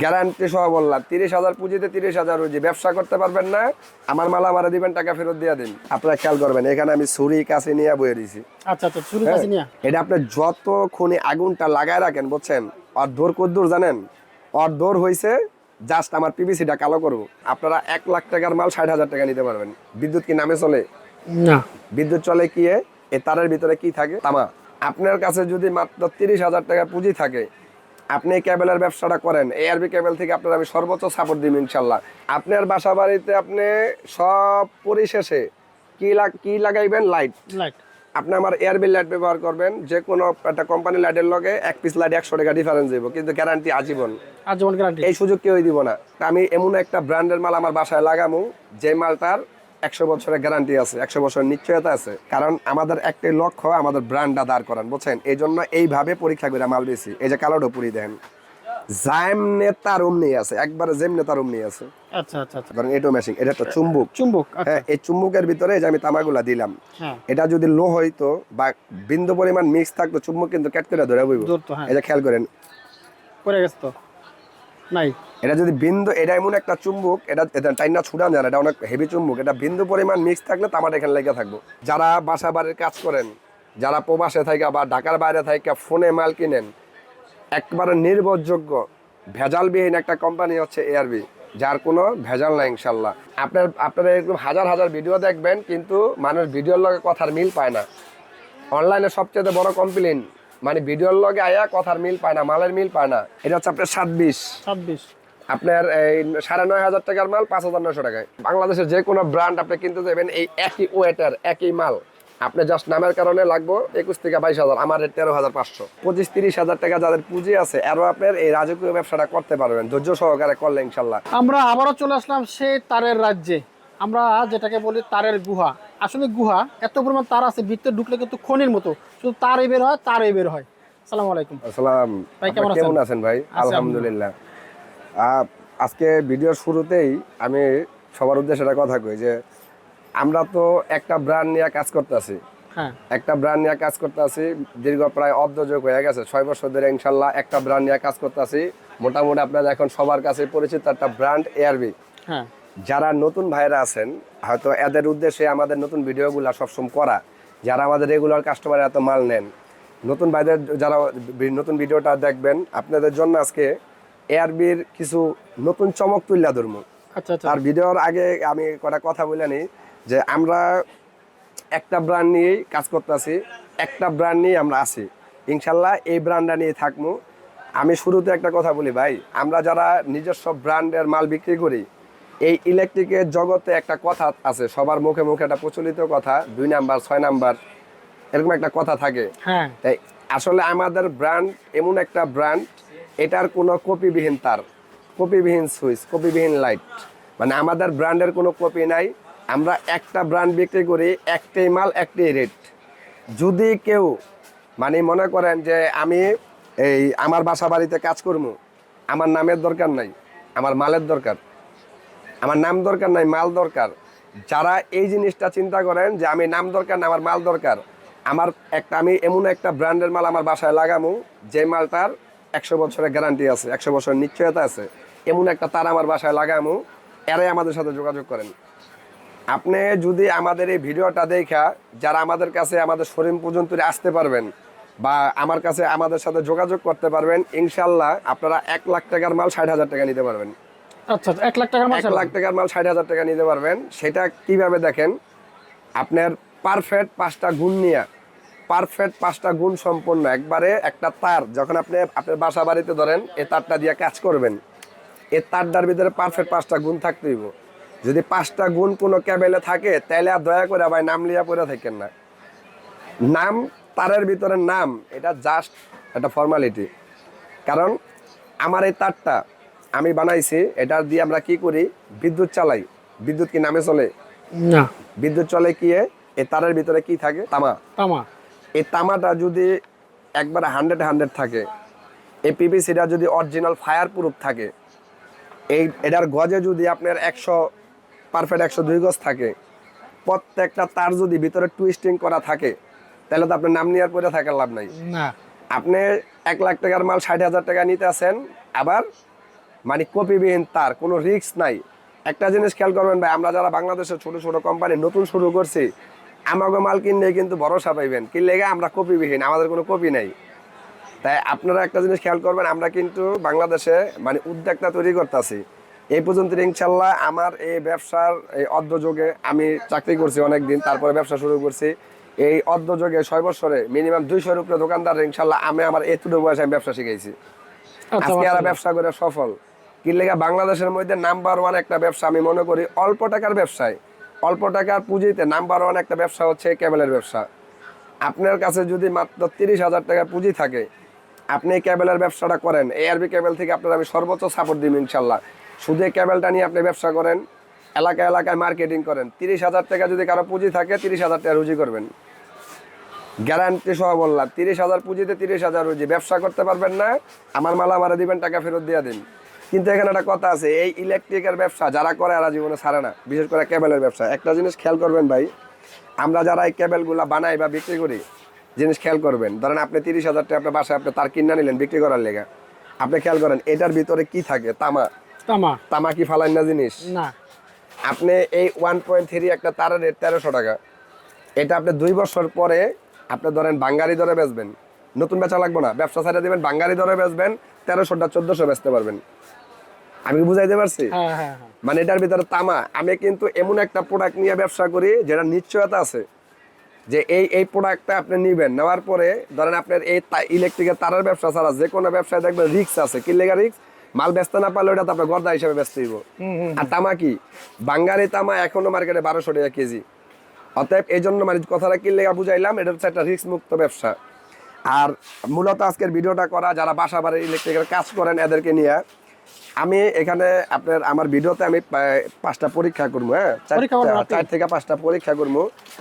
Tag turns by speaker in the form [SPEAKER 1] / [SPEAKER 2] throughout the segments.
[SPEAKER 1] Guarantee সহ বললাম তিরিশ হাজার পুঁজিতে তিরিশ হাজার রুজি ব্যবসা করতে পারবেন না আমার মাল আমারে দিবেন টাকা ফেরত দিয়ে দিন। আপনারা খেয়াল করবেন এখানে আমি ছুরি কাছে নিয়ে বয়ে দিছি।
[SPEAKER 2] আচ্ছা আচ্ছা কাছে নিয়ে?
[SPEAKER 1] এটা আপনি যতক্ষণে আগুনটা লাগায় রাখেন বুঝছেন? আর দূর কদ্দূর জানেন? আর দূর হয়েছে জাস্ট আমার পিভিসিটা কালো করব। আপনারা এক লাখ টাকার মাল ষাট হাজার টাকা নিতে পারবেন। বিদ্যুৎ কি নামে চলে?
[SPEAKER 2] না।
[SPEAKER 1] বিদ্যুৎ চলে কি এ? তারের ভিতরে কি থাকে? তামা। আপনার কাছে যদি মাত্র তিরিশ হাজার টাকা পুঁজি থাকে আপনি ক্যাবেলের ব্যবসাটা করেন এআরবি ক্যাবেল থেকে আপনার আমি সর্বোচ্চ সাপোর্ট দিব ইনশাল্লাহ। আপনার বাসা বাড়িতে আপনি সব পরিশেষে কি লাগ কি লাগাইবেন? লাইট
[SPEAKER 2] লাইট
[SPEAKER 1] আপনি আমার এয়ারবি লাইট ব্যবহার করবেন যে কোনো একটা কোম্পানি লাইটের লগে এক পিস লাইট একশো টাকা ডিফারেন্স দিব কিন্তু গ্যারান্টি আজীবন।
[SPEAKER 2] আজীবন গ্যারান্টি
[SPEAKER 1] এই সুযোগ কেউই দিব না। আমি এমন একটা ব্র্যান্ডের মাল আমার বাসায় লাগামু যে মালটার একশো বছরের গ্যারান্টি আছে একশো বছর নিশ্চয়তা আছে। কারণ আমাদের একটাই লক্ষ্য আমাদের ব্র্যান্ডটা দাঁড় করান বুঝছেন? এই জন্য এইভাবে পরীক্ষা করে মাল বেশি এই যে কালোটা পুরি দেন জাইমনে তার অমনি আছে একবারে যেমনে তার অমনি আছে।
[SPEAKER 2] আচ্ছা আচ্ছা আচ্ছা।
[SPEAKER 1] ধরেন এটো এটা একটা চুম্বুক।
[SPEAKER 2] চুম্বক আচ্ছা।
[SPEAKER 1] হ্যাঁ এই চুম্বুকের ভিতরে যে আমি তামাগুলা দিলাম
[SPEAKER 2] হ্যাঁ।
[SPEAKER 1] এটা যদি লো হইতো বা বিন্দু পরিমাণ মিক্স থাকতো চুম্বক কিন্তু ক্যাট করে ধরে বইব।
[SPEAKER 2] হ্যাঁ।
[SPEAKER 1] এই যে খেয়াল করেন।
[SPEAKER 2] পড়ে গেছে তো? নাই।
[SPEAKER 1] এটা যদি বিন্দু, এটা এমন একটা চুম্বক, এটা টাইনা ছুটান যায় এটা অনেক হেভি চুম্বক। এটা বিন্দু পরিমাণ মিক্স থাকলে তামার এখানে লেগে থাকব। যারা বাসা বাড়ির কাজ করেন, যারা প্রবাসে থাকে বা ঢাকার বাইরে থাকে ফোনে মাল কিনেন, একবারে নির্ভরযোগ্য, ভেজালবিহীন একটা কোম্পানি হচ্ছে এআরবি যার কোনো ভেজাল নাই ইনশাল্লাহ। আপনার আপনারা এরকম হাজার হাজার ভিডিও দেখবেন, কিন্তু মানুষ ভিডিওর লগে কথার মিল পায় না। অনলাইনে সবচেয়ে বড় কমপ্লেন মানে ভিডিওর লগে আয়া কথার মিল পায় না মালের মিল পায় না। এটা হচ্ছে আপনার সাত বিশ
[SPEAKER 2] ছাব্বিশ।
[SPEAKER 1] আপনার এই সাড়ে নয় হাজার টাকার মাল পাঁচ হাজার নয়শো টাকায়। বাংলাদেশের যে কোনো ব্র্যান্ড আপনি কিনতে যাবেন এই একই ওয়েটার একই মাল। আপনি জাস্ট নামের কারণে লাগবো একুশ থেকে বাইশ হাজার আমার রেট তেরো হাজার পাঁচশো। পঁচিশ তিরিশ হাজার টাকা যাদের পুঁজি আছে আরও আপনার এই রাজকীয় ব্যবসাটা করতে পারবেন। ধৈর্য সহকারে করলে ইনশাল্লাহ।
[SPEAKER 2] আমরা আবারও চলে আসলাম সেই তারের রাজ্যে। আমরা যেটাকে বলি তারের গুহা। আসলে গুহা এত পরিমাণ তার আছে ভিতরে ঢুকলে কিন্তু খনির মতো। শুধু তারই বের হয় তারই বের হয়। সালাম আলাইকুম।
[SPEAKER 1] আসসালাম।
[SPEAKER 2] ভাই, কেমন আছেন?
[SPEAKER 1] ভাই? আলহামদুলিল্লাহ। আজকে ভিডিওর শুরুতেই আমি সবার উদ্দেশ্যে একটা কথা কই যে আমরা তো একটা ব্র্যান্ড নিয়ে কাজ করতেছি।
[SPEAKER 2] হ্যাঁ।
[SPEAKER 1] একটা ব্র্যান্ড নিয়ে কাজ করতেছি দীর্ঘ প্রায় অর্ধযোগ হয়ে গেছে। ছয় বছর ধরে ইনশাল্লাহ একটা ব্র্যান্ড নিয়ে কাজ করতেছি। মোটামুটি আপনার এখন সবার কাছে পরিচিত একটা ব্র্যান্ড এআরবি
[SPEAKER 2] হ্যাঁ।
[SPEAKER 1] যারা নতুন ভাইরা আছেন হয়তো এদের উদ্দেশ্যে আমাদের নতুন ভিডিওগুলো সবসময় করা। যারা আমাদের রেগুলার কাস্টমার এত মাল নেন। নতুন ভাইদের যারা নতুন ভিডিওটা দেখবেন আপনাদের জন্য আজকে এআরবির কিছু নতুন চমক তুল্লা ধরবো
[SPEAKER 2] আচ্ছা আচ্ছা।
[SPEAKER 1] আর ভিডিওর আগে আমি কটা কথা বলে নিই যে আমরা একটা ব্র্যান্ড নিয়েই কাজ করতেছি একটা ব্র্যান্ড নিয়ে আমরা আছি। ইনশাল্লাহ এই ব্র্যান্ডটা নিয়ে থাকব আমি শুরুতে একটা কথা বলি ভাই আমরা যারা নিজস্ব ব্র্যান্ডের মাল বিক্রি করি এই ইলেকট্রিকের জগতে একটা কথা আছে সবার মুখে মুখে একটা প্রচলিত কথা দুই নাম্বার ছয় নাম্বার এরকম একটা কথা থাকে।
[SPEAKER 2] হ্যাঁ।
[SPEAKER 1] তাই আসলে আমাদের ব্র্যান্ড এমন একটা ব্র্যান্ড এটার কোনো কপিবিহীন তার কপিবিহীন সুইচ কপিবিহীন লাইট মানে আমাদের ব্র্যান্ডের কোনো কপি নাই আমরা একটা ব্র্যান্ড বিক্রি করি একটাই মাল একটাই রেট যদি কেউ মানে মনে করেন যে আমি এই আমার বাসা বাড়িতে কাজ করব আমার নামের দরকার নাই আমার মালের দরকার আমার নাম দরকার নাই, মাল দরকার। যারা এই জিনিসটা চিন্তা করেন যে আমি নাম দরকার না, আমার মাল দরকার, আমার একটা, আমি এমন একটা ব্র্যান্ডের মাল আমার বাসায় লাগামু, যে মালটার একশো বছরের গ্যারান্টি আছে, একশো বছরের নিশ্চয়তা আছে, এমন একটা তার আমার বাসায় লাগামু, এরাই আমাদের সাথে যোগাযোগ করেন। আপনি যদি আমাদের এই ভিডিওটা দেখা, যারা আমাদের কাছে, আমাদের শোরুম পর্যন্ত আসতে পারবেন, বা আমার কাছে আমাদের সাথে যোগাযোগ করতে পারবেন, ইনশাল্লাহ আপনারা এক লাখ টাকার মাল ষাট হাজার টাকা নিতে পারবেন।
[SPEAKER 2] আচ্ছা আচ্ছা এক লাখ টাকার মাল
[SPEAKER 1] এক লাখ টাকার মাল ষাট হাজার টাকা নিতে পারবেন। সেটা কীভাবে দেখেন? আপনার পারফেক্ট পাঁচটা গুণ নিয়ে পারফেক্ট পাঁচটা গুণ সম্পন্ন। একবারে একটা তার যখন আপনি আপনার বাসা বাড়িতে ধরেন এই তারটা দিয়ে কাজ করবেন এই তারটার ভিতরে পারফেক্ট পাঁচটা গুণ থাকতে হইব। যদি পাঁচটা গুণ কোনো ক্যাবেলে থাকে তাহলে আর দয়া করে ভাই নাম লিয়া পড়ে থাকেন না। নাম তারের ভিতরে নাম এটা জাস্ট একটা ফর্মালিটি কারণ আমার এই তারটা আমি বানাইছি এটা দিয়ে আমরা কি করি? বিদ্যুৎ চালাই। বিদ্যুৎ কি নামে চলে?
[SPEAKER 2] না।
[SPEAKER 1] বিদ্যুৎ চলে কি এ? এই তারের ভিতরে কি থাকে? তামা।
[SPEAKER 2] তামা।
[SPEAKER 1] এই তামাটা যদি একবার হান্ড্রেড হান্ড্রেড থাকে এই পিপিসিটা যদি অরিজিনাল ফায়ার প্রুফ থাকে এই এটার গজে যদি আপনার একশো পারফেক্ট একশো দুই গজ থাকে প্রত্যেকটা তার যদি ভিতরে টুইস্টিং করা থাকে তাহলে তো আপনার নাম নেওয়ার পরে থাকার লাভ নাই।
[SPEAKER 2] না।
[SPEAKER 1] আপনি এক লাখ টাকার মাল ষাট হাজার টাকা নিতে আসেন আবার মানে কপিবিহীন তার কোনো রিস্ক নাই। একটা জিনিস খেয়াল করবেন ভাই আমরা যারা বাংলাদেশের ছোট ছোট কোম্পানি নতুন শুরু করছি আমাকে মাল কিনলে কিন্তু ভরসা পাইবেন কিনলে আমরা কপিবিহীন আমাদের কোনো কপি নাই। তাই আপনারা একটা জিনিস খেয়াল করবেন আমরা কিন্তু বাংলাদেশে মানে উদ্যোক্তা তৈরি করতেছি। এই পর্যন্ত ইনশাল্লাহ আমার এই ব্যবসার এই অর্ধযোগে আমি চাকরি করছি অনেক দিন তারপরে ব্যবসা শুরু করছি। এই অর্ধযোগে ছয় বছরে মিনিমাম দুইশোর উপরে দোকানদার ইনশাল্লাহ আমি আমার এতটুকু বয়সে আমি ব্যবসা শিখেছি
[SPEAKER 2] আচ্ছা
[SPEAKER 1] আজকে
[SPEAKER 2] মাশাআল্লাহ।
[SPEAKER 1] ব্যবসা করে সফল। কিনলেগা বাংলাদেশের মধ্যে নাম্বার ওয়ান একটা ব্যবসা, আমি মনে করি অল্প টাকার ব্যবসায়। অল্প টাকার পুঁজিতে নাম্বার ওয়ান একটা ব্যবসা হচ্ছে কেবলের ব্যবসা। আপনার কাছে যদি মাত্র তিরিশ হাজার টাকা পুঁজি থাকে, আপনি এই কেবলের ব্যবসাটা করেন। এআরবি কেবল থেকে আপনার আমি সর্বোচ্চ সাপোর্ট দিব ইনশাল্লাহ। শুধু এই কেবলটা নিয়ে আপনি ব্যবসা করেন এলাকা এলাকায় মার্কেটিং করেন। তিরিশ হাজার টাকা যদি কারও পুঁজি থাকে, তিরিশ হাজার টাকা রুজি করবেন। গ্যারান্টি সহ বললাম, তিরিশ হাজার পুঁজিতে তিরিশ হাজার রুজি। ব্যবসা করতে পারবেন না, আমার মালা মারা দিবেন, টাকা ফেরত দিয়ে দিন। কিন্তু এখানে একটা কথা আছে এই ইলেকট্রিকের ব্যবসা যারা করে এরা জীবনে ছাড়ে না বিশেষ করে কেবলের ব্যবসা। একটা জিনিস খেয়াল করবেন ভাই আমরা যারা এই কেবলগুলা বানাই বা বিক্রি করি জিনিস খেয়াল করবেন। ধরেন আপনি তিরিশ হাজার টাকা আপনার বাসায় আপনি তার কিনা নিলেন বিক্রি করার লেগে। আপনি খেয়াল করেন এটার ভিতরে কি থাকে? তামা।
[SPEAKER 2] তামা।
[SPEAKER 1] তামা কি ফালাইন না জিনিস?
[SPEAKER 2] না।
[SPEAKER 1] আপনি এই ওয়ান পয়েন্ট থ্রি একটা তারের রেট তেরোশো টাকা। এটা আপনি দুই বছর পরে আপনি ধরেন বাঙ্গারি দরে বেচবেন। নতুন বেচা লাগবে না ব্যবসা সাইডে দেবেন বাঙ্গারি দরে বেচবেন তেরোশোটা চোদ্দশো বেচতে পারবেন। আমি কি বুঝাইতে পারছি?
[SPEAKER 2] হ্যাঁ হ্যাঁ হ্যাঁ।
[SPEAKER 1] মানে এটার ভিতরে তামা। আমি কিন্তু এমন একটা প্রোডাক্ট নিয়ে ব্যবসা করি যেটা নিশ্চয়তা আছে। যে এই এই প্রোডাক্টটা আপনি নিবেন নেওয়ার পরে ধরেন আপনার এই ইলেকট্রিকের তারের ব্যবসা ছাড়া যে কোনো ব্যবসায় দেখবেন রিক্স আছে। কি লেগা রিক্স মাল বেচতে না পারলে ওটা তো আপনার গর্দা হিসেবে
[SPEAKER 2] হুম হুম
[SPEAKER 1] আর তামা কি? বাঙ্গারি তামা এখনও মার্কেটে বারোশো টাকা কেজি। অতএব এই জন্য মানে কথাটা কি লেগা বুঝাইলাম এটা হচ্ছে একটা রিক্স মুক্ত ব্যবসা। আর মূলত আজকের ভিডিওটা করা যারা বাসা বাড়ি ইলেকট্রিকের কাজ করেন এদেরকে নিয়ে আমি এখানে আপনার আমার ভিডিওতে আমি পাঁচটা পরীক্ষা করব হ্যাঁ? চার- থেকে পাঁচটা পরীক্ষা করব।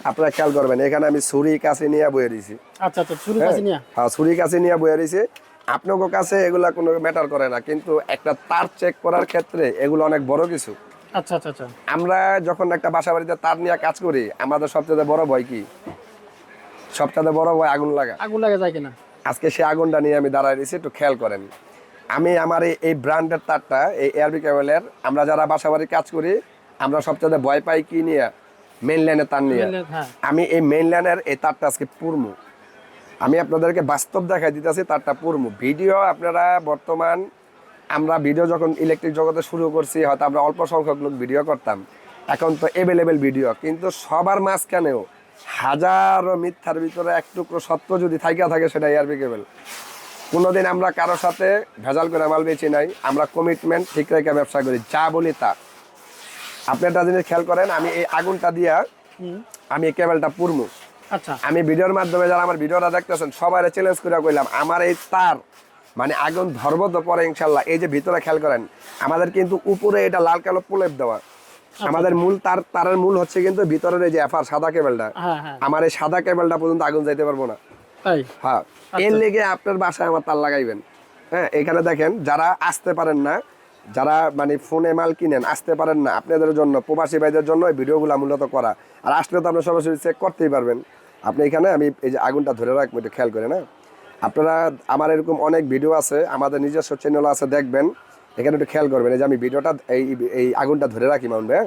[SPEAKER 1] আপনারা খেয়াল করবেন এখানে আমি ছুরি কাছে নিয়ে বয়ে দিয়েছি
[SPEAKER 2] আচ্ছা আচ্ছা নিয়ে?
[SPEAKER 1] হ্যাঁ ছুরি কাছে নিয়ে বয়ে দিয়েছি আপনাদের কাছে এগুলা কোনো ম্যাটার করে না কিন্তু একটা তার চেক করার ক্ষেত্রে এগুলো অনেক বড় কিছু।
[SPEAKER 2] আচ্ছা আচ্ছা আচ্ছা।
[SPEAKER 1] আমরা যখন একটা বাসা বাড়িতে তার নিয়ে কাজ করি আমাদের সবচেয়ে বড় ভয় কি? সবচেয়ে বড় ভয় আগুন লাগা।
[SPEAKER 2] আগুন লাগে যায় কিনা?
[SPEAKER 1] আজকে সে আগুনটা নিয়ে আমি দাঁড়ায় দিয়েছি একটু খেয়াল করেন। আমি আমার এই- ব্র্যান্ডের তারটা এই এয়ারবি কেবলের আমরা যারা বাসা বাড়ি কাজ করি আমরা সবচেয়ে ভয় পাই কি নিয়ে? মেন লাইনের তার নিয়ে।
[SPEAKER 2] হ্যাঁ।
[SPEAKER 1] আমি এই মেইন লাইনের এই তারটা আজকে পুরমু। আমি আপনাদেরকে বাস্তব দেখাই দিতেছি তারটা পুরমু। ভিডিও আপনারা বর্তমান আমরা ভিডিও যখন ইলেকট্রিক জগতে শুরু করছি হয়তো আমরা অল্প সংখ্যক লোক ভিডিও করতাম। এখন তো এভেলেবেল ভিডিও কিন্তু সবার মাঝখানেও হাজারো মিথ্যার ভিতরে এক টুকরো সত্য যদি থাইকা থাকে সেটা এয়ারবি কেবল কোনোদিন আমরা কারোর সাথে ভেজাল করে মাল বেচি নাই আমরা কমিটমেন্ট ঠিক রেখে ব্যবসা করি যা বলি তা। আপনি একটা জিনিস খেয়াল করেন আমি এই আগুনটা দিয়া আমি এই কেবলটা পুরমু।
[SPEAKER 2] আচ্ছা।
[SPEAKER 1] আমি ভিডিওর মাধ্যমে যারা আমার ভিডিওটা দেখতেছেন সবাই চ্যালেঞ্জ করে কইলাম আমার এই তার মানে আগুন ধরব তো পরে ইনশাল্লাহ এই যে ভিতরে খেয়াল করেন আমাদের কিন্তু উপরে এটা লাল কালো প্রলেপ দেওয়া। আমাদের মূল তার তারের মূল হচ্ছে কিন্তু ভিতরের এই যে এফার সাদা কেবলটা
[SPEAKER 2] হ্যাঁ হ্যাঁ।
[SPEAKER 1] আমার এই সাদা কেবলটা পর্যন্ত আগুন যাইতে পারব না। হ্যাঁ। এর লেগে আপনার বাসায় আমার তার লাগাইবেন। হ্যাঁ এখানে দেখেন যারা আসতে পারেন না যারা মানে ফোনে মাল কিনেন আসতে পারেন না আপনাদের জন্য প্রবাসী ভাইদের জন্য এই ভিডিওগুলো মূলত করা। আর আসলে তো আপনি সরাসরি চেক করতেই পারবেন। আপনি এখানে আমি এই যে আগুনটা ধরে রাখব একটু খেয়াল করে না? আপনারা আমার এরকম অনেক ভিডিও আছে আমাদের নিজস্ব চ্যানেল আছে দেখবেন। এখানে একটু খেয়াল করবেন এই যে আমি ভিডিওটা এই এই আগুনটা ধরে রাখি মাউন্ট ভাই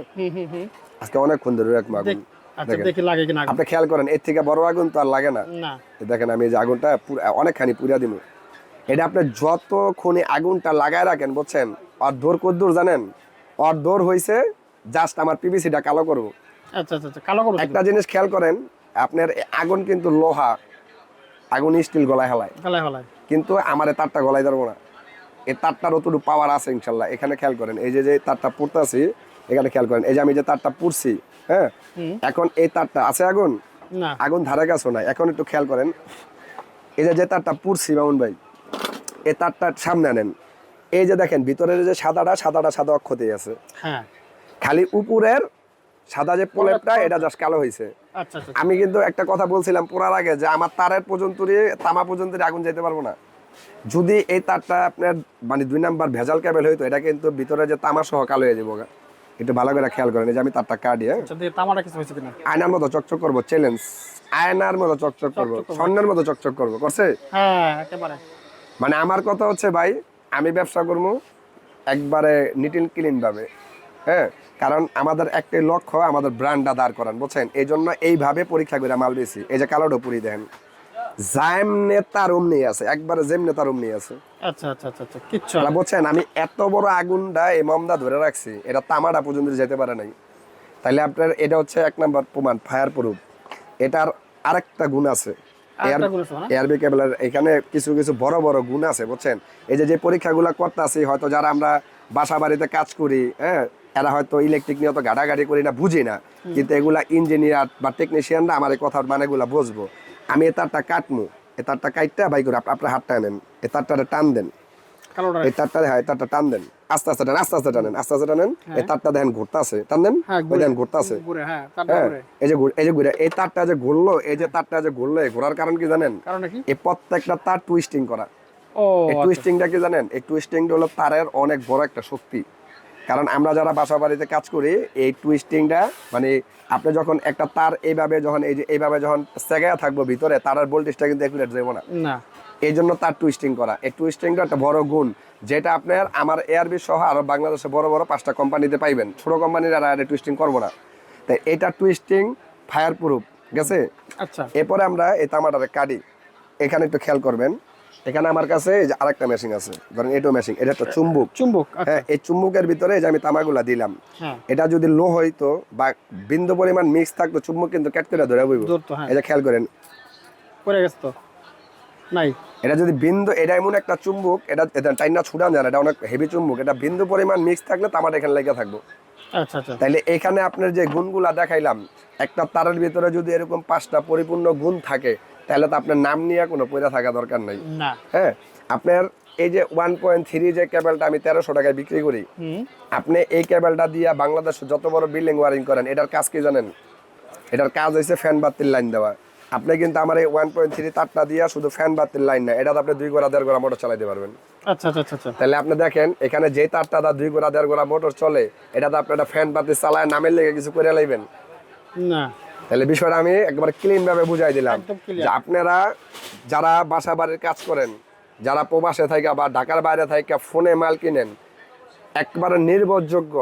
[SPEAKER 2] হুম
[SPEAKER 1] আজকে অনেকক্ষণ ধরে রাখব আগুন।
[SPEAKER 2] আচ্ছা দেখি লাগে কিনা
[SPEAKER 1] আপনি খেয়াল করেন এর থেকে বড় আগুন তো আর লাগে না।
[SPEAKER 2] না।
[SPEAKER 1] দেখেন আমি এই যে আগুনটা অনেকখানি পুরা এটা আপনি যতক্ষণে আগুনটা লাগায় রাখেন বুঝছেন? আর দৌড় কদ্দুর জানেন? আর দৌড় হয়েছে জাস্ট আমার পিভিসিটা কালো করব।
[SPEAKER 2] আচ্ছা আচ্ছা কালো করো
[SPEAKER 1] একটা জিনিস খেয়াল করেন আপনার আগুন কিন্তু লোহা আগুন স্টিল গলায় হেলায়।
[SPEAKER 2] গালায়
[SPEAKER 1] কিন্তু আমার এই তারটা গলায় ধরবো না। এই তারটার অতটুকু পাওয়ার আছে ইনশাল্লাহ। এখানে খেয়াল করেন এই যে যে তারটা পুড়তেছি এখানে খেয়াল করেন এই যে আমি যে তারটা পুড়ছি হ্যাঁ? এখন এই তারটা আছে আগুন? আগুন ধারে কাছেও নাই। এখন একটু খেয়াল করেন এই যে যে তারটা পুরছি মামুন ভাই এই তারটা সামনে আনেন। এই যে দেখেন ভিতরের যে সাদাটা সাদাটা সাদা অক্ষতেই আছে।
[SPEAKER 2] হ্যাঁ।
[SPEAKER 1] খালি উপরের সাদা যে প্রলেপটা এটা জাস্ট কালো হয়েছে
[SPEAKER 2] আচ্ছা আচ্ছা।
[SPEAKER 1] আমি কিন্তু একটা কথা বলছিলাম পুরার আগে যে আমার তারের পর্যন্ত তামা পর্যন্ত আগুন যেতে পারব না। যদি এই তারটা আপনার মানে দুই নাম্বার ভেজাল ক্যাবেল হইতো এটা কিন্তু ভিতরে যে তামা সহ কালো হয়ে যাব। একটু ভালো করে খেয়াল করেন যে আমি তারটা কাটি হ্যাঁ?
[SPEAKER 2] আচ্ছা দিয়ে তামাটা কিছু হয়েছে কিনা?
[SPEAKER 1] আয়নার মতো চকচক করব চ্যালেঞ্জ আয়নার মতো
[SPEAKER 2] চকচক করব
[SPEAKER 1] স্বর্ণের মতো চকচক করব করছে?
[SPEAKER 2] হ্যাঁ একেবারে।
[SPEAKER 1] মানে আমার কথা হচ্ছে ভাই আমি ব্যবসা করব একবারে নিট অ্যান্ড ক্লিন ভাবে হ্যাঁ? কারণ আমাদের একটাই লক্ষ্য আমাদের ব্র্যান্ডটা দাঁড় করান বুঝছেন? এই জন্য এইভাবে পরীক্ষা করে মাল বেশি এই যে কালো ডপুরি দেখেন। তার অমনি আছে একবারে যেমনে তার অমনি আছে।
[SPEAKER 2] আচ্ছা আচ্ছা আচ্ছা আচ্ছা কিচ্ছু
[SPEAKER 1] বুঝছেন আমি এত বড় আগুনটা এই মমদা ধরে রাখছি এটা তামাটা পর্যন্ত যেতে পারে নাই। তাহলে আপনার এটা হচ্ছে এক নম্বর প্রমাণ ফায়ার প্রুফ। এটার আরেকটা গুণ আছে।
[SPEAKER 2] না?
[SPEAKER 1] এয়ারবি কেবলের এখানে কিছু কিছু বড় বড় গুণ আছে বুঝছেন? এই যে যে পরীক্ষাগুলো করতেছি হয়তো যারা আমরা বাসা বাড়িতে কাজ করি হ্যাঁ এরা হয়তো ইলেকট্রিক নিয়ে অত ঘাটাঘাটি করি না বুঝি না। কিন্তু এগুলা ইঞ্জিনিয়ার বা টেকনিশিয়ানরা আমার এই কথার মানেগুলা বুঝব। আমি এ তারটা কাটমু। এ তারটা কাটটা বাই করে আপ- আপনার হাতটা নেন। এ তারটা টান দেন। এই তারটা হ্যাঁ তারটা টান দেন। আস্তে আস্তে টান আস্তে আস্তে টানেন আস্তে আস্তে টানেন। এই তারটা দেখেন ঘুরতে আছে টান দেন ওই
[SPEAKER 2] ঘুরে।
[SPEAKER 1] দেখেন ঘুরতে আছে
[SPEAKER 2] হ্যাঁ
[SPEAKER 1] হ্যাঁ এই যে এই যে ঘুরে এই তারটা যে ঘুরলো এই যে তারটা যে ঘুরলো ঘোরার কারণ কি জানেন? এই প্রত্যেকটা তার টুইস্টিং করা। এই
[SPEAKER 2] আচ্ছা।
[SPEAKER 1] টুইস্টিংটা কি জানেন? এই টুইস্টিংটা হলো তারের অনেক বড় একটা শক্তি। কারণ আমরা যারা বাসা বাড়িতে কাজ করি এই টুইস্টিংটা মানে আপনি যখন একটা তার এইভাবে যখন এই যে এইভাবে যখন সেগায় থাকব ভিতরে তারের ভোল্টেজটা কিন্তু একুরেট যাব না।
[SPEAKER 2] না।
[SPEAKER 1] এই জন্য তার টুইস্টিং করা। এই টুইস্টিংটা একটা বড় গুণ যেটা আপনার আমার এয়ারবি সহ আরও বাংলাদেশে বড় বড় পাঁচটা কোম্পানিতে পাইবেন। ছোট কোম্পানির আর এটা টুইস্টিং করব না। তাই এটা টুইস্টিং ফায়ার প্রুফ আছে
[SPEAKER 2] আচ্ছা।
[SPEAKER 1] এরপরে আমরা এই তামাটারে কাটি। এখানে একটু খেয়াল করবেন। এখানে আমার কাছে আরেকটা মেশিন আছে ধরেন এটো মেশিন এটা একটা চুম্বক।
[SPEAKER 2] চুম্বক আচ্ছা।
[SPEAKER 1] হ্যাঁ এই চুম্বকের ভিতরে যে আমি তামাগুলা দিলাম
[SPEAKER 2] হ্যাঁ।
[SPEAKER 1] এটা যদি লো হইতো বা বিন্দু পরিমাণ মিক্স থাকতো চুম্বক কিন্তু ক্যাট করে ধরে বইব।
[SPEAKER 2] হ্যাঁ।
[SPEAKER 1] এই খেয়াল করেন।
[SPEAKER 2] পড়ে গেছে তো? নাই।
[SPEAKER 1] এটা যদি বিন্দু এটা এমন একটা চুম্বক এটা এটা টাইনা ছুটান যায় না এটা অনেক হেভি চুম্বক এটা বিন্দু পরিমাণ মিক্স থাকলে তামাটা এখানে লেগে থাকব।
[SPEAKER 2] আচ্ছা আচ্ছা।
[SPEAKER 1] তাইলে এখানে আপনার যে গুণগুলা দেখাইলাম একটা তারের ভিতরে যদি এরকম পাঁচটা পরিপূর্ণ গুণ থাকে তাহলে তো আপনার নাম নিয়ে কোনো পয়সা থাকা দরকার নাই। হ্যাঁ আপনার এই যে ওয়ান পয়েন্ট থ্রি যে কেবলটা আমি তেরোশো টাকায় বিক্রি করি আপনি এই কেবলটা দিয়ে বাংলাদেশ যত বড় বিল্ডিং ওয়ারিং করেন এটার কাজ কি জানেন? এটার কাজ হয়েছে ফ্যান বাতির লাইন দেওয়া। আপনি কিন্তু আমার এই ওয়ান পয়েন্ট থ্রি তারটা দিয়ে শুধু ফ্যান বাতির লাইন না এটা আপনি দুই গোড়া দেড় গোড়া মোটর চালাতে পারবেন।
[SPEAKER 2] আচ্ছা আচ্ছা আচ্ছা আচ্ছা।
[SPEAKER 1] তাহলে আপনি দেখেন এখানে যে তারটা দা দুই গোড়া দেড় গোড়া মোটর চলে এটা তো আপনি একটা ফ্যান বাতি চালায় নামের লেগে কিছু করে লাইবেন।
[SPEAKER 2] না।
[SPEAKER 1] তাহলে বিষয়টা আমি একবার ক্লিন ভাবে বুঝাই দিলাম। যে আপনারা যারা বাসা বাড়ির কাজ করেন যারা প্রবাসে থাকে বা ঢাকার বাইরে থাকে ফোনে মাল কিনেন একবারে নির্ভরযোগ্য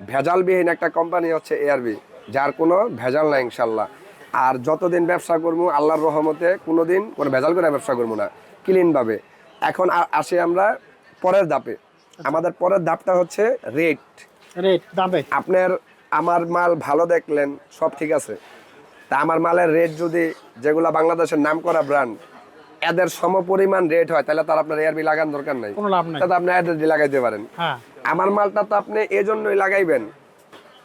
[SPEAKER 1] ভেজালবিহীন একটা কোম্পানি হচ্ছে এআরবি যার কোনো ভেজাল নাই ইনশাল্লাহ। আর যতদিন ব্যবসা করব আল্লাহর রহমতে কোনোদিন কোনো ভেজাল করে ব্যবসা করব না ক্লিনভাবে এখন আসি আমরা পরের ধাপে। আমাদের পরের ধাপটা হচ্ছে রেট
[SPEAKER 2] রেট দামে।
[SPEAKER 1] আপনার আমার মাল ভালো দেখলেন সব ঠিক আছে। তা আমার মালের রেট যদি যেগুলা বাংলাদেশের নাম করা ব্র্যান্ড এদের সমপরিমাণ রেট হয় তাহলে তার আপনার এয়ারবি লাগান দরকার নাই।
[SPEAKER 2] কোনো লাভ নাই।
[SPEAKER 1] তাতে আপনি এদের দিয়ে লাগাইতে পারেন।
[SPEAKER 2] হ্যাঁ।
[SPEAKER 1] আমার মালটা তো আপনি এই জন্যই লাগাইবেন।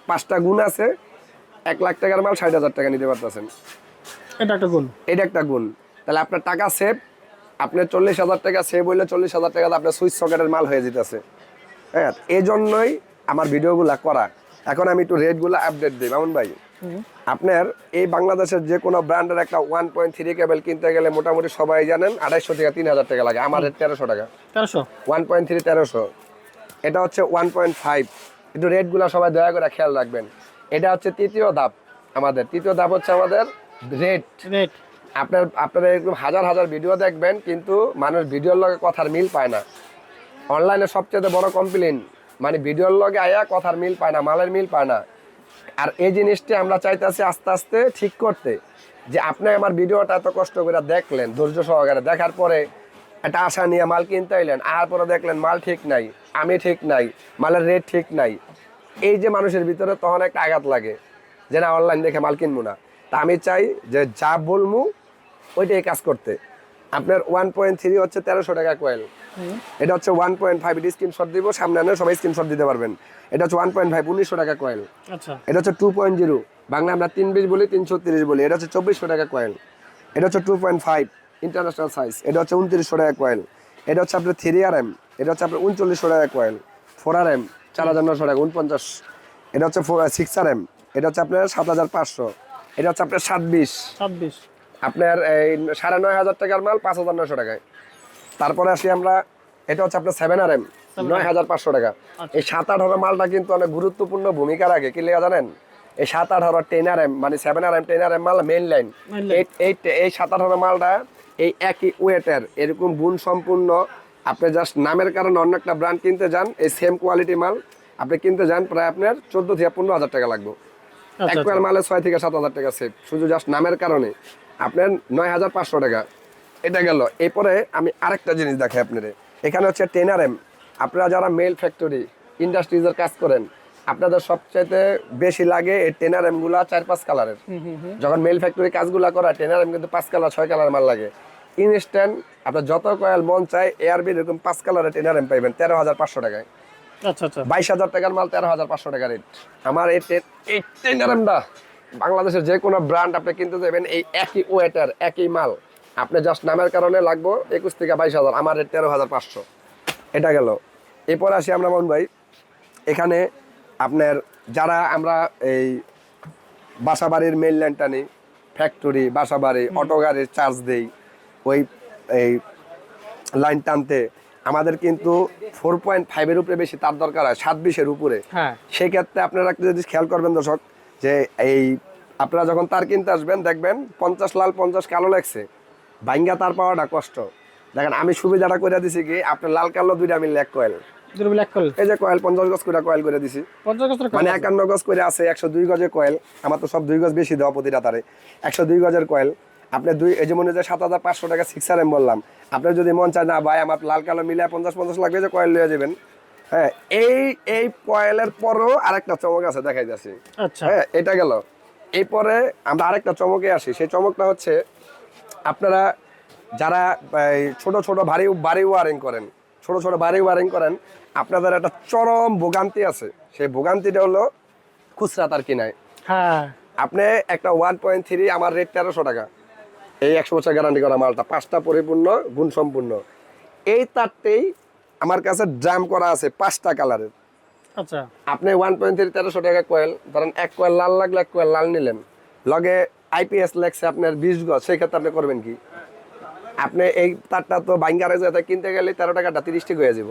[SPEAKER 1] পাঁচটা গুণ আছে এক লাখ টাকার মাল ষাট হাজার টাকা নিতে পারতেছেন।
[SPEAKER 2] এটা একটা গুণ।
[SPEAKER 1] এটা একটা গুণ। তাহলে আপনার টাকা সেভ আপনার চল্লিশ হাজার টাকা সেভ হইলে চল্লিশ হাজার টাকা আপনার সুইচ সকেটের মাল হয়ে যেতেছে। হ্যাঁ এই জন্যই আমার ভিডিওগুলা করা। এখন আমি একটু রেটগুলো আপডেট দিই। মামুন ভাই। আপনার এই বাংলাদেশের যে কোনো ব্র্যান্ডের একটা ওয়ান পয়েন্ট থ্রি কেবল কিনতে গেলে মোটামুটি সবাই জানেন আড়াইশো থেকে তিন হাজার টাকা লাগে। আমার রেট তেরোশো টাকা।
[SPEAKER 2] তেরোশো?
[SPEAKER 1] ওয়ান পয়েন্ট থ্রি তেরোশো। এটা হচ্ছে ওয়ান পয়েন্ট ফাইভ একটু রেটগুলো সবাই দয়া করে খেয়াল রাখবেন। এটা হচ্ছে তৃতীয় ধাপ আমাদের। তৃতীয় ধাপ হচ্ছে আমাদের রেট
[SPEAKER 2] রেট
[SPEAKER 1] আপনার আপনারা এরকম হাজার হাজার ভিডিও দেখবেন কিন্তু মানুষ ভিডিওর লগে কথার মিল পায় না। অনলাইনে সবচেয়ে বড় কমপ্লেন মানে ভিডিওর লগে আয়া কথার মিল পায় না মালের মিল পায় না। আর এই জিনিসটি আমরা চাইতেছি আস্তে আস্তে ঠিক করতে। যে আপনি আমার ভিডিওটা এত কষ্ট করে দেখলেন, ধৈর্য সহকারে দেখার পরে একটা আশা নিয়ে মাল কিনতে এলেন আর পরে দেখলেন মাল ঠিক নাই, আমি ঠিক নাই, মালের রেট ঠিক নাই। এই যে মানুষের ভিতরে তখন একটা আঘাত লাগে যে না অনলাইন দেখে মাল কিনবো না। তা আমি চাই যে যা বলব, ওইটাই কাজ করতে। আপনার ওয়ান পয়েন্ট থ্রি হচ্ছে তেরোশো টাকা কোয়েল এটা হচ্ছে ওয়ান পয়েন্ট ফাইভ স্ক্রিনশট দিব সামনে আনে সবাই স্ক্রিনশট দিতে পারবেন এটা হচ্ছে ওয়ান পয়েন্ট ফাইভ উনিশশো টাকা কোয়েল
[SPEAKER 2] আচ্ছা
[SPEAKER 1] এটা হচ্ছে টু পয়েন্ট জিরো বাংলা আমরা তিন বিশ বলি তিনশো তিরিশ বলি এটা হচ্ছে চব্বিশশো টাকা কয়েল এটা হচ্ছে two point five international size এটা হচ্ছে উনত্রিশশো টাকা কয়েল এটা হচ্ছে আপনার থ্রি আর এম এটা হচ্ছে আপনার উনচল্লিশশো টাকা কয়েল ফোর আর এম চার হাজার নশো টাকা উনপঞ্চাশ এটা হচ্ছে সিক্স আর এম এটা হচ্ছে আপনার সাত হাজার পাঁচশো এটা হচ্ছে আপনার সাত বিশ আপনার এই সাড়ে নয় হাজার টাকার মাল পাঁচ হাজার নয়শো টাকায় তারপরে আসি আমরা এটা হচ্ছে আপনার সেভেন আর এম নয় হাজার পাঁচশো টাকা। এই সাত আট হাজার মালটা কিন্তু অনেক গুরুত্বপূর্ণ ভূমিকা রাখে কি লেখা জানেন? এই সাত আট হাজার টেন আর এম মানে seven R M ten R M মাল মেইন লাইন এই সাত আট হাজার মালটা এই একই ওয়েটের এরকম গুণ সম্পূর্ণ। আপনি জাস্ট নামের কারণে অন্য একটা ব্র্যান্ড কিনতে যান এই সেম কোয়ালিটি মাল আপনি কিনতে যান প্রায় আপনার চোদ্দ থেকে পনেরো হাজার টাকা লাগবে। এক
[SPEAKER 2] আচ্ছা।
[SPEAKER 1] মালে ছয় থেকে সাত হাজার টাকা সেভ শুধু জাস্ট নামের কারণে। আপনার নয় হাজার পাঁচশো টাকা। এটা গেল। এরপরে আমি আরেকটা জিনিস দেখাই আপনাদের। এখানে হচ্ছে টেনার এম আপনারা যারা মেল ফ্যাক্টরি ইন্ডাস্ট্রিজের কাজ করেন আপনাদের সবচাইতে বেশি লাগে এই টেনার এমগুলা চার পাঁচ কালারের। যখন মেল ফ্যাক্টরি কাজগুলা করা টেনার এম কিন্তু পাঁচ কালার ছয় কালার মাল লাগে। ইনস্ট্যান্ট আপনার যত কয়েল মন চাই এয়ারবি এরকম পাঁচ কালারের টেনার এম পাইবেন তেরো হাজার পাঁচশো টাকায়।
[SPEAKER 2] আচ্ছা আচ্ছা।
[SPEAKER 1] বাইশ হাজার টাকার মাল তেরো হাজার পাঁচশো টাকা রেট। আমার এই এই বাংলাদেশের যে কোনো ব্র্যান্ড আপনি কিনতে যাবেন এই একই ওয়েটার একই মাল। আপনি জাস্ট নামের কারণে লাগবো একুশ থেকে বাইশ হাজার আমার রেট তেরো হাজার পাঁচশো। এটা গেল। এরপর আসি আমরা মন ভাই। এখানে আপনার যারা আমরা এই বাসাবাড়ির মেইন লাইনটা নিই ফ্যাক্টরি বাসাবাড়ি অটো গাড়ির চার্জ দেই ওই এই লাইন টানতে আমাদের কিন্তু ফোর পয়েন্ট ফাইভের উপরে বেশি তার দরকার হয় সাত বিশের উপরে।
[SPEAKER 2] হ্যাঁ।
[SPEAKER 1] সেই ক্ষেত্রে আপনারা একটু যদি খেয়াল করবেন দর্শক যে এই আপনারা যখন তার কিনতে আসবেন দেখবেন পঞ্চাশ লাল পঞ্চাশ কালো লাগছে। বাইঙ্গা তার পাওয়াটা কষ্ট। দেখেন আমি সুবিধাটা করে দিছি কি আপনার লাল কালো দুইটা মিললে এক কয়েল এই যে কয়েল পঞ্চাশ গজ করে কয়েল করে দিছি। মানে একান্ন গজ করে আছে একশো দুই গজের কয়েল আমার তো সব দুই গজ বেশি দেওয়া প্রতিটা তারে। একশো দুই গজের কয়েল আপনি দুই এই যে মনে হয় সাত হাজার পাঁচশো টাকা সিক্স আর এম বললাম। আপনার যদি মন চায় না ভাই আমার লাল কালো মিলে পঞ্চাশ পঞ্চাশ লাগবে যে কয়েল লিয়ে যাবেন। হ্যাঁ এই এই কয়েলের পরও আরেকটা চমক আছে দেখাই যাচ্ছি হ্যাঁ এটা গেল। এরপরে আমরা আরেকটা চমকে আসি। সেই চমকটা হচ্ছে আপনারা যারা ছোট ছোট ভারী বাড়ি ওয়ারিং করেন ছোট ছোট বাড়ি ওয়ারিং করেন আপনাদের একটা চরম ভোগান্তি আছে। সেই ভোগান্তিটা হলো খুচরা তার কিনায়।
[SPEAKER 2] হ্যাঁ।
[SPEAKER 1] আপনি একটা ওয়ান পয়েন্ট থ্রি আমার রেট তেরোশো টাকা। এই একশো বছর গ্যারান্টি করা মালটা পাঁচটা পরিপূর্ণ গুণ সম্পূর্ণ এই তারটেই আমার কাছে ড্রাম করা আছে পাঁচটা কালারের
[SPEAKER 2] আচ্ছা।
[SPEAKER 1] আপনি ওয়ান পয়েন্ট থ্রি তেরোশো টাকা কয়েল ধরেন এক কয়েল লাল লাগলে এক কয়েল লাল নিলেন। লগে আইপিএস লেগছে আপনার বিশ গজ সেই ক্ষেত্রে আপনি করবেন কি? আপনি এই তারটা তো বাইঙ্গারে যেতে কিনতে গেলে তেরো টাকাটা তিরিশ টাকা হয়ে যাব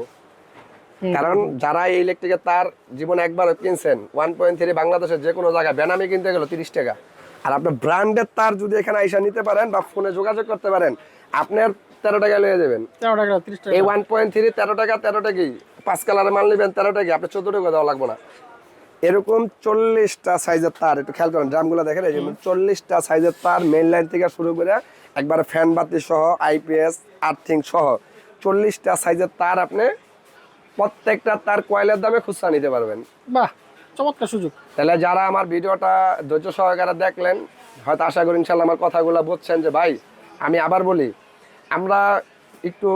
[SPEAKER 1] কারণ যারা এই ইলেকট্রিকের তার জীবনে একবার কিনছেন ওয়ান পয়েন্ট থ্রি বাংলাদেশের যে কোনো জায়গায় বেনামি কিনতে গেল তিরিশ টাকা। আর আপনি ব্র্যান্ডের তার যদি এখানে আইসা নিতে পারেন বা ফোনে যোগাযোগ করতে পারেন আপনার তেরো টাকা লিয়ে যাবেন।
[SPEAKER 2] তেরো টাকা তিরিশ টাকা।
[SPEAKER 1] এই ওয়ান পয়েন্ট থ্রি তেরো টাকা তেরো টাকাই। পাঁচ কালারের মাল নেবেন তেরো টাকা আপনি চোদ্দ টাকা দেওয়া লাগবে না। এরকম চল্লিশটা সাইজের তার একটু খেয়াল করেন ড্রামগুলো দেখেন এই যেমন চল্লিশটা সাইজের তার মেইন লাইন থেকে শুরু করে একবার ফ্যান বাতি সহ আইপিএস আর্থিং সহ চল্লিশটা সাইজের তার আপনি প্রত্যেকটা তার কয়েলের দামে খুচরা নিতে পারবেন।
[SPEAKER 2] বাহ চমৎকার সুযোগ।
[SPEAKER 1] তাহলে যারা আমার ভিডিওটা ধৈর্য সহকারে দেখলেন হয়তো আশা করি ইনশাল্লাহ আমার কথাগুলো বুঝছেন যে ভাই আমি আবার বলি আমরা একটু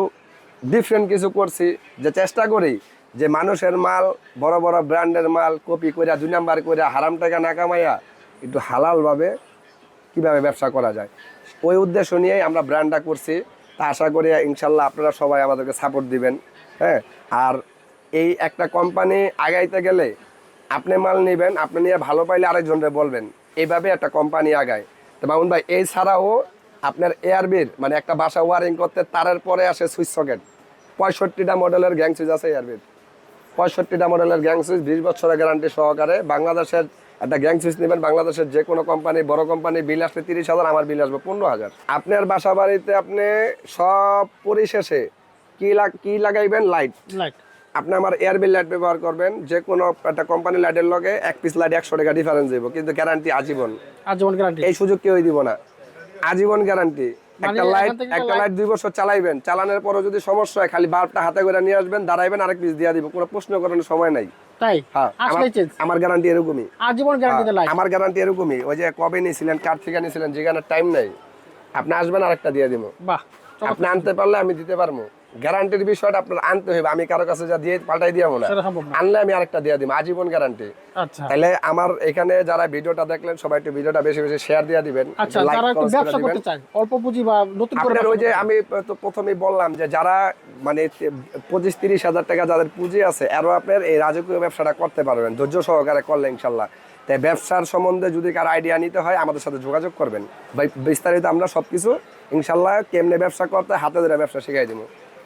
[SPEAKER 1] ডিফারেন্ট কিছু করছি যে চেষ্টা করি যে মানুষের মাল, বড় বড় ব্র্যান্ডের মাল, কপি করে দুই নাম্বার করে হারাম টাকা না কামাইয়া একটু হালালভাবে কীভাবে ব্যবসা করা যায়? ওই উদ্দেশ্য নিয়েই আমরা ব্র্যান্ডটা করছি। তা আশা করি ইনশাল্লাহ আপনারা সবাই আমাদেরকে সাপোর্ট দিবেন হ্যাঁ? আর এই একটা কোম্পানি আগাইতে গেলে আপনি মাল নেবেন, আপনি নিয়ে ভালো পাইলে আরেকজনকে বলবেন এইভাবে একটা কোম্পানি আগায়। তো মামুন ভাই, এই ছাড়াও আপনার এয়ারবির মানে একটা বাসা ওয়ারিং করতে, তারের পরে আসে সুইচ সকেট। পঁয়ষট্টিটা মডেলের গ্যাং সুইচ আছে এয়ারবির পঁয়ষট্টিটা মডেলের গ্যাং সুইচ বিশ বছরের গ্যারান্টি সহকারে বাংলাদেশের একটা গ্যাং সুইচ নেবেন। বাংলাদেশের যে কোনো কোম্পানি বড় কোম্পানি বিল আসলে তিরিশ হাজার আমার বিল আসবে পনেরো হাজার। আপনার বাসা বাড়িতে আপনি সব পরিশেষে কি লাগ কি লাগাইবেন? লাইট
[SPEAKER 2] লাইট
[SPEAKER 1] আপনি আমার এয়ারবিল লাইট ব্যবহার করবেন। যে কোনো একটা কোম্পানি লাইটের লগে এক পিস লাইট একশো টাকা ডিফারেন্স দেবো। কিন্তু গ্যারান্টি আজীবন।
[SPEAKER 2] আজীবন গ্যারান্টি
[SPEAKER 1] এই সুযোগ কেউই দিব না। আজীবন গ্যারান্টি একটা লাইট একটা লাইট দুই বছর চালাইবেন। চালানোর পরে যদি সমস্যা হয় খালি বাল্বটা হাতে করে নিয়ে আসবেন দাঁড়াইবেন আরেক পিস দিয়ে দিব। কোনো প্রশ্ন করানোর সময় নাই।
[SPEAKER 2] তাই?
[SPEAKER 1] হ্যাঁ আমার- গ্যারান্টি এরকমই।
[SPEAKER 2] আজীবন লাইট
[SPEAKER 1] আমার গ্যারান্টি এরকমই। ওই যে কবে নিয়েছিলেন কার থেকে নিয়েছিলেন যেখানে টাইম নাই। আপনি আসবেন আরেকটা দিয়ে দিব।
[SPEAKER 2] বাহ
[SPEAKER 1] আপনি আনতে পারলে আমি দিতে পারব। গ্যারান্টির বিষয়টা আপনার আনতে হবে আমি কারও কাছে যা দিয়ে পাল্টাই দিয়াবো না। আনলে আমি আরেকটা দিয়ে দিব আজীবন গ্যারান্টি।
[SPEAKER 2] আচ্ছা।
[SPEAKER 1] তাহলে আমার এখানে যারা ভিডিওটা দেখলেন সবাই একটু ভিডিওটা বেশি বেশি শেয়ার দিয়ে দিবেন।
[SPEAKER 2] আচ্ছা যারা একটু ব্যবসা করতে চায় অল্প পুঁজি বা নতুন করে
[SPEAKER 1] ওই যে আমি তো প্রথমেই বললাম যে যারা মানে পঁচিশ তিরিশ হাজার টাকা যাদের পুঁজি আছে আরও আপনার এই রাজকীয় ব্যবসাটা করতে পারবেন। ধৈর্য সহকারে করলে ইনশাল্লাহ তাই ব্যবসার সম্বন্ধে যদি কার আইডিয়া নিতে হয় আমাদের সাথে যোগাযোগ করবেন। বিস্তারিত আমরা সব কিছু ইনশাল্লাহ কেমনে ব্যবসা করতে হাতে ধরে ব্যবসা শিখাই দিব।